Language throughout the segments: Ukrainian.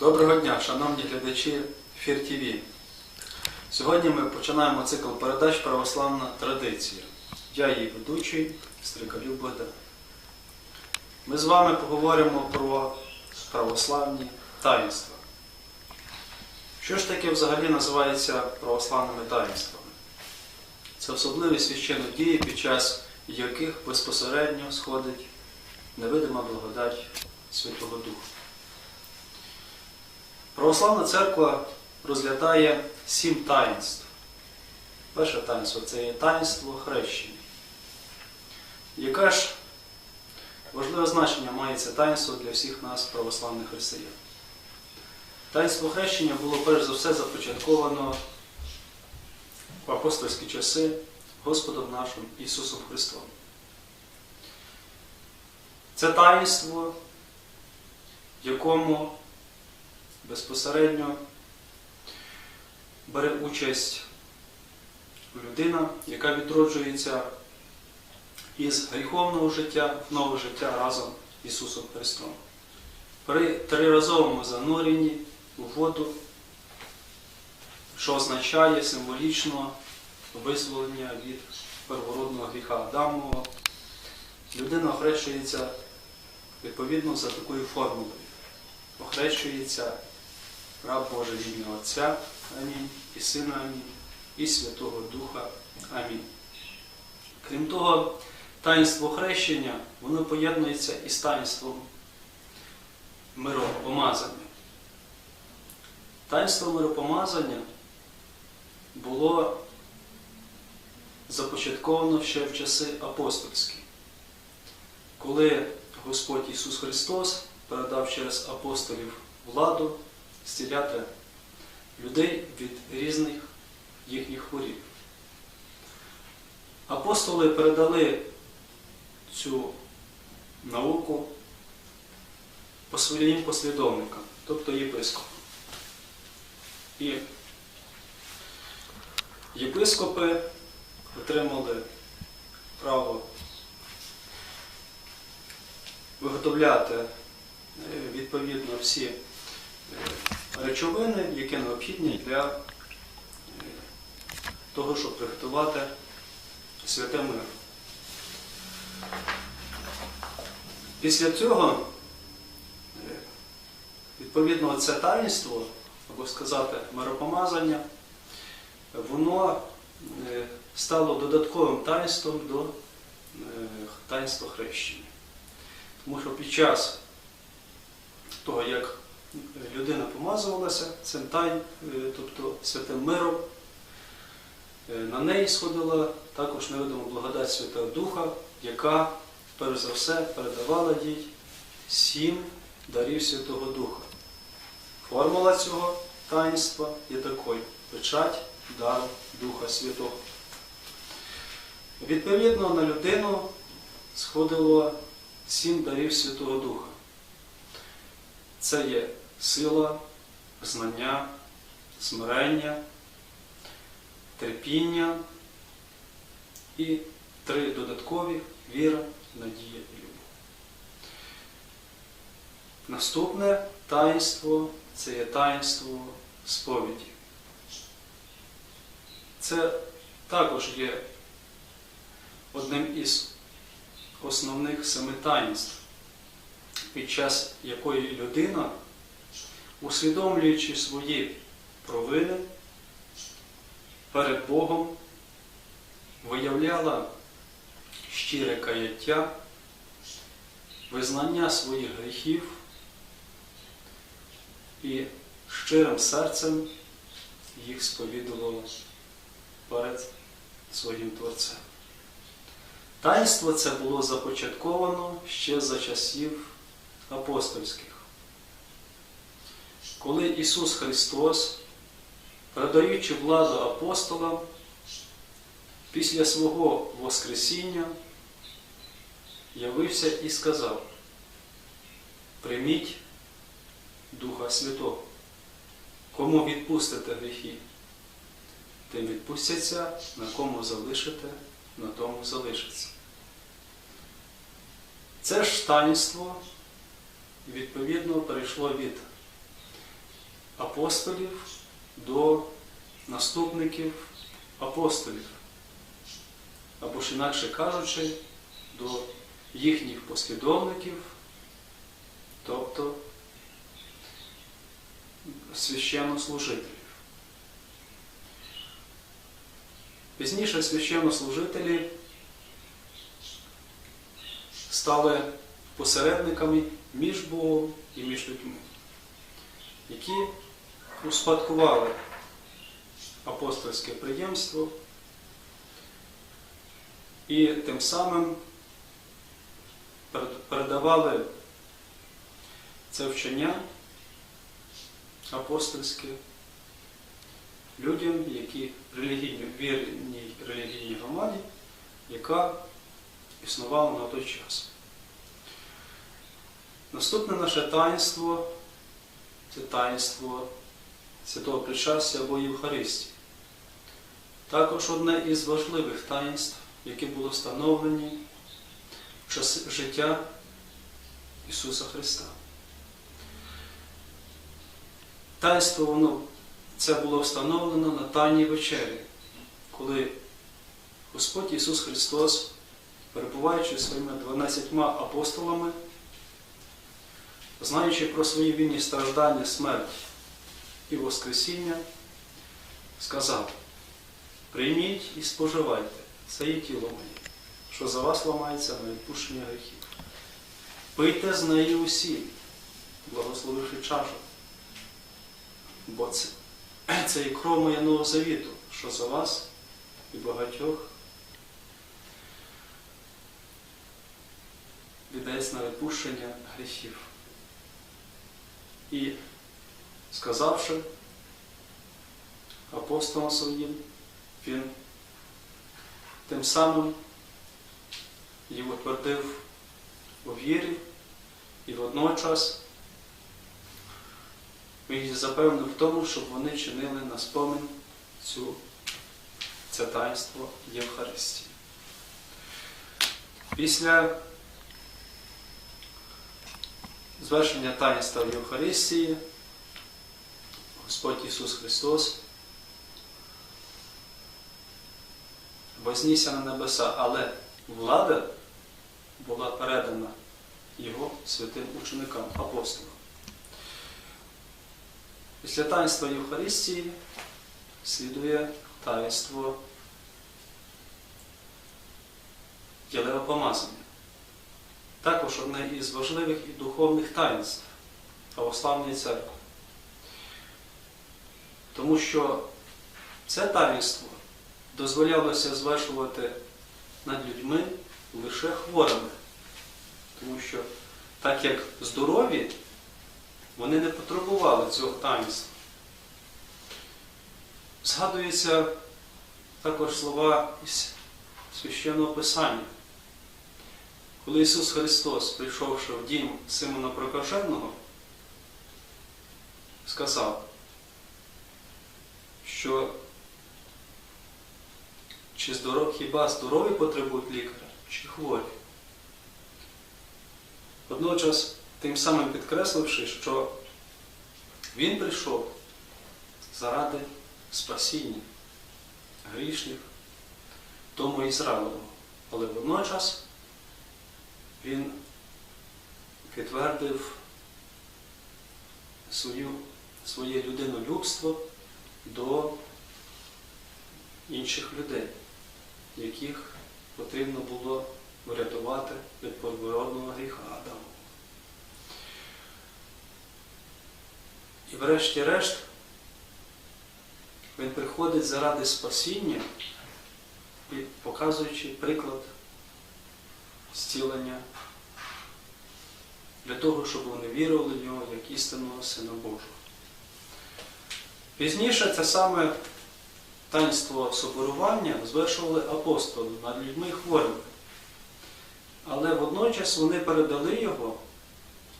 Доброго дня, шановні глядачі Фір ТВ. Сьогодні ми починаємо цикл передач Православна традиція. Я її ведучий Стрикалюк Богдан. Ми з вами поговоримо про православні таїнства. Що ж таке взагалі називається православними таїнствами? Це особливі священні дії, під час яких безпосередньо сходить невидима благодать Святого Духа. Православна церква розглядає сім таїнств. Перше таїнство це є таїнство хрещення. Яке ж важливе значення має це таїнство для всіх нас, православних християн? Таїнство хрещення було перш за все започатковано в апостольські часи Господом нашим Ісусом Христом. Це таїнство, якому безпосередньо бере участь людина, яка відроджується із гріховного життя в нове життя разом з Ісусом Христом. При триразовому зануренні у воду, що означає символічно визволення від первородного гріха Адамового, людина охрещується відповідно за такою формулою. Охрещується раб Божий в ім'я Отця, Амінь, і Сина Амінь, і Святого Духа Амінь. Крім того, таїнство хрещення, воно поєднується із таїнством миропомазання. Таїнство миропомазання було започатковано ще в часи апостольські, коли Господь Ісус Христос передав через апостолів владу зціляти людей від різних їхніх хворіб. Апостоли передали цю науку по своїм послідовникам, тобто єпископам. І єпископи отримали право виготовляти е, відповідно всі е, речовини, які необхідні для е, того, щоб приготувати святе мир. Після цього, е, відповідно, це таїнство, або сказати, миропомазання, воно е, стало додатковим таїнством до таїнства хрещення. Тому що під час того, як людина помазувалася цим тай, е, тобто святим миром, е, на неї сходила також невидима благодать Святого Духа, яка, перш за все, передавала їй сім дарів Святого Духа. Формула цього таїнства є такою печать дару Духа Святого. Відповідно, на людину сходило сім дарів Святого Духа. Це є сила, знання, смирення, терпіння і три додаткові віра, надія і любов. Наступне таїнство це є таїнство сповіді. Це також є одним із основних семи таїнств, під час якої людина, усвідомлюючи свої провини перед Богом, виявляла щире каяття, визнання своїх гріхів і щирим серцем їх сповідувала перед своїм Творцем. Таїнство це було започатковано ще за часів апостольських. Коли Ісус Христос, передаючи владу апостолам, після свого Воскресіння явився і сказав, прийміть Духа Святого. Кому відпустите гріхи, тим відпустяться, на кому залишите, на тому залишиться. Це ж таїнство, відповідно, перейшло від апостолів до наступників апостолів. Або ж інакше кажучи, до їхніх послідовників, тобто священнослужителів. Пізніше священнослужителі стали посередниками між Богом і між людьми, які успадкували апостольське приємство і тим самим передавали це вчення апостольське людям, які релігійні, вірній релігійній громаді, яка існувала на той час. Наступне наше таїнство це таїнство Святого Причастя або Євхаристії. Також одне із важливих таїнств, які були встановлені в час життя Ісуса Христа. Таїнство воно це було встановлено на Тайній вечері, коли Господь Ісус Христос, перебуваючи своїми 12 апостолами, знаючи про свої вільні страждання, смерть і Воскресіння, сказав: прийміть і споживайте, це є тіло моє, що за вас ламається на відпущення гріхів. Пийте з нею усі, благословивши чашу, бо це, це є кров моя нового завіту, що за вас і багатьох віддається на відпущення гріхів. І сказавши апостолам своїм, він тим самим їх утвердив у вірі і водночас їх запевнив в тому, щоб вони чинили на спомин цю, це таїнство Євхаристії. Після звершення таїнства в Євхаристії Господь Ісус Христос вознісся на небеса, але влада була передана Його святим ученикам, апостолам. Після таїнства Євхаристії слідує таїнство Єлеопомазання. Також одне із важливих і духовних таїнств православної церкви. Тому що це таїнство дозволялося звершувати над людьми лише хворими. Тому що, так як здорові, вони не потребували цього таїнства. Згадуються також слова священного Писання. Коли Ісус Христос, прийшовши в дім Симона Прокаженого, сказав, що чи здоров, хіба здорові потребують лікаря, чи хворі? Водночас, тим самим підкресливши, що Він прийшов заради спасіння грішних тому Ізраїлевого. Але водночас він підтвердив свою, своє людинолюбство до інших людей, яких потрібно було врятувати від подвородного гріха Адаму. І врешті-решт він приходить заради спасіння, показуючи приклад зцілення для того, щоб вони вірили в нього як істинного Сина Божого. Пізніше це саме таїнство соборування звершували апостоли над людьми хворими. Але водночас вони передали його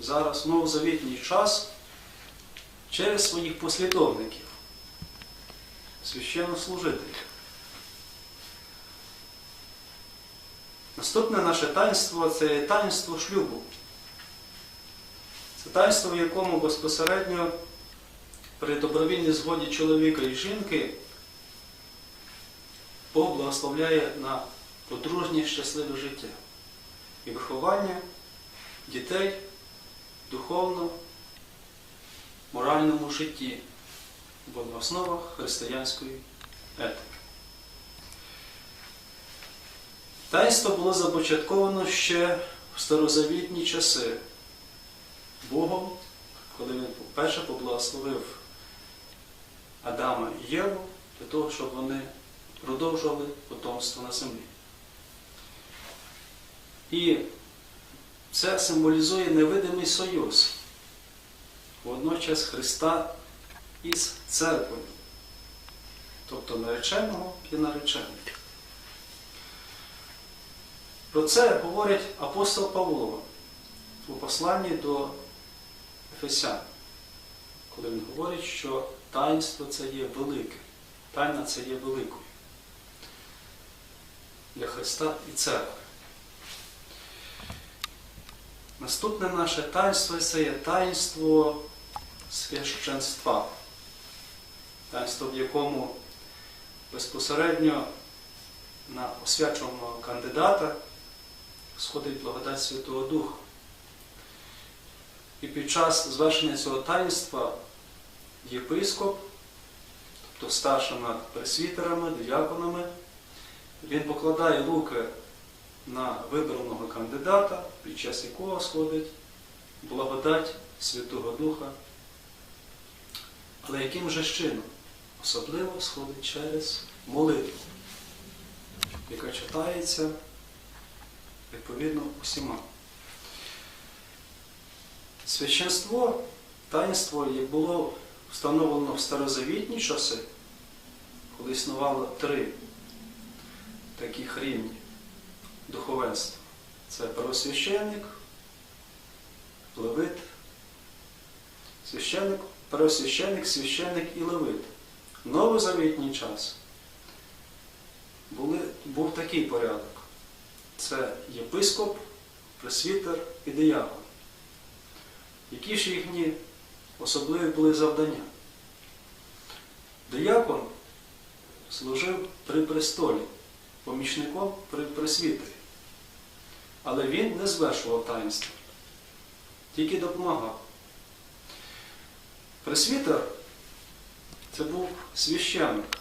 зараз новозавітній час через своїх послідовників, священнослужителів. Наступне наше таїнство це таїнство шлюбу. Це таїнство, в якому безпосередньо при добровільній згоді чоловіка і жінки Бог благословляє на подружнє щасливе життя і виховання дітей духовно, моральному житті, бо на основах християнської етики. Таїнство було започатковано ще в старозавітні часи Богом, коли він вперше поблагословив Адама і Єву для того, щоб вони продовжували потомство на землі. І це символізує невидимий союз водночас Христа із церквою, тобто нареченого і нареченого. Про це говорить апостол Павло у посланні до Ефесян, коли він говорить, що таїнство це є велике, тайна це є великою для Христа і церкви. Наступне наше таїнство це є таїнство священства, таїнство, в якому безпосередньо на освяченого кандидата сходить благодать Святого Духа. І під час звершення цього таїнства єпископ, тобто старший над пресвітерами, діяконами, він покладає руки на вибраного кандидата, під час якого сходить благодать Святого Духа. Але яким же чином? Особливо сходить через молитву, яка читається відповідно усіма. Священство, таїнство було встановлено в старозавітні часи, коли існувало три таких рівні духовенства. Це первосвященник, левит, священник, первосвященник, священник і левит. Новозавітній час були, був такий порядок. Це єпископ, пресвітер і диякон. Які ж їхні особливі були завдання? Диякон служив при престолі, помічником при пресвітері. Але він не звершував таїнство, тільки допомагав. Пресвітер це був священник,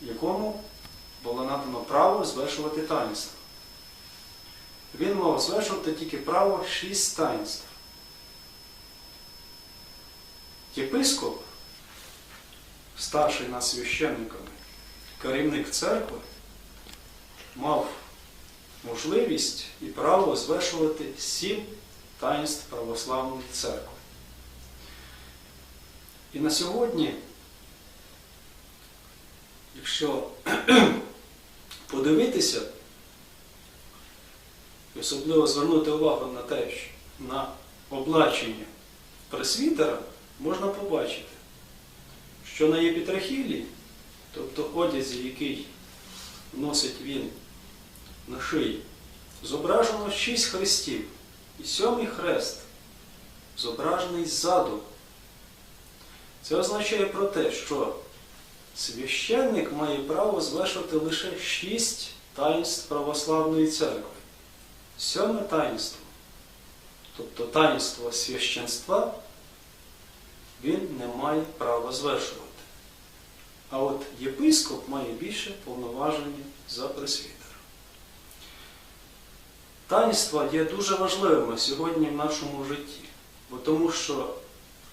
якому було надано право звершувати таїнство. Він мав звершувати тільки право шість таїнств. Єпископ, старший над священниками, керівник церкви, мав можливість і право звершувати сім таїнств православної церкви. І на сьогодні, якщо подивитися, і особливо звернути увагу на те, що на облачення пресвітера можна побачити, що на єпітрахілі, тобто одязі, який носить він на шиї, зображено шість хрестів. І сьомий хрест зображений ззаду. Це означає про те, що священник має право звершувати лише шість таїнств православної церкви. Сьоме таїнство, тобто таїнство священства, він не має права звершувати. А от єпископ має більше повноваження за пресвітера. Таїнства є дуже важливими сьогодні в нашому житті, бо тому що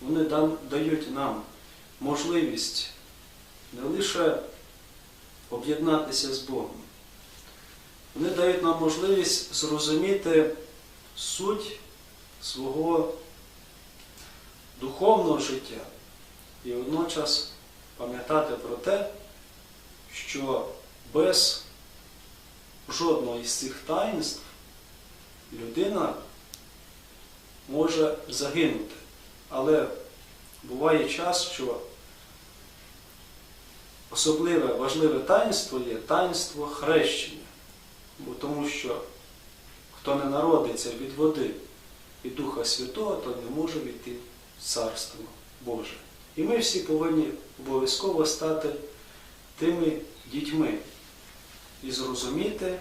вони дають нам можливість не лише об'єднатися з Богом, вони дають нам можливість зрозуміти суть свого духовного життя і водночас пам'ятати про те, що без жодного із цих таїнств людина може загинути. Але буває час, що особливе важливе таїнство є таїнство хрещення. Бо тому що хто не народиться від води і Духа Святого, то не може війти в Царство Боже. І ми всі повинні обов'язково стати тими дітьми і зрозуміти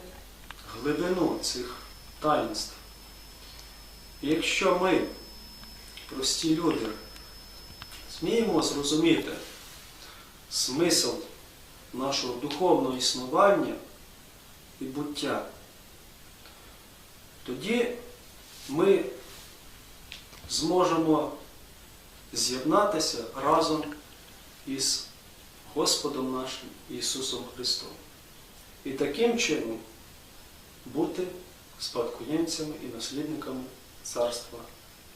глибину цих таїнств. І якщо ми, прості люди, зміємо зрозуміти смисл нашого духовного існування і буття, тоді ми зможемо з'єднатися разом із Господом нашим Ісусом Христом. І таким чином бути спадкоємцями і наслідниками Царства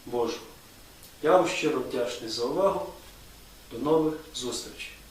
Божого. Я вам щиро вдячний за увагу. До нових зустрічей!